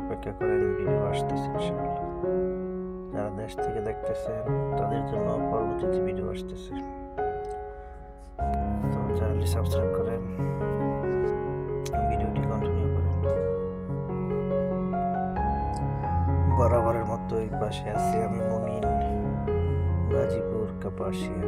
অপেক্ষা করেন ভিডিও আসতেছে যারা দেশ থেকে দেখতেছেন, তাদের জন্য পরবর্তীতে ভিডিও আসতেছে। তো চ্যানেলটি সাবস্ক্রাইব করেন, ভিডিওটি কন্টিনিউ করেন। বরাবরের মতো এই পাশে আছি আমি মমিন, গাজীপুর, কাপাসিয়া।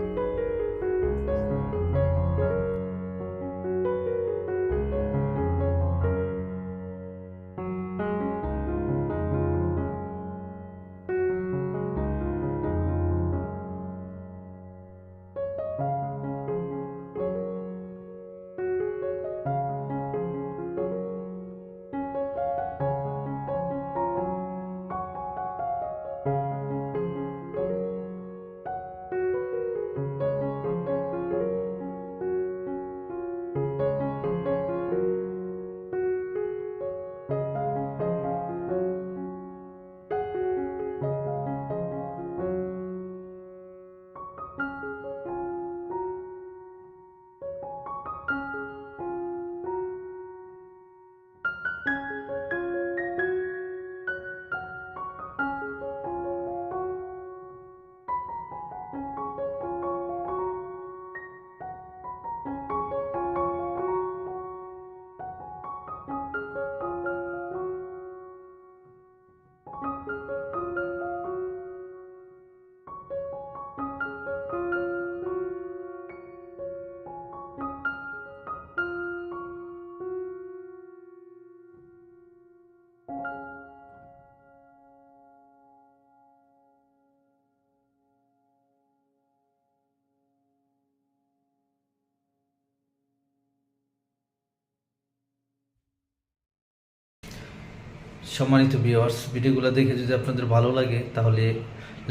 সম্মানিত ভিওয়ার্স ভিডিওগুলো দেখে যদি আপনাদের ভালো লাগে, তাহলে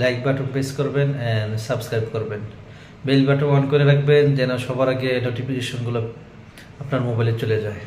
লাইক বাটন প্রেস করবেন অ্যান্ড সাবস্ক্রাইব করবেন। বেল বাটন অন করে রাখবেন, যেন সবার আগে নোটিফিকেশনগুলো আপনার মোবাইলে চলে যায়।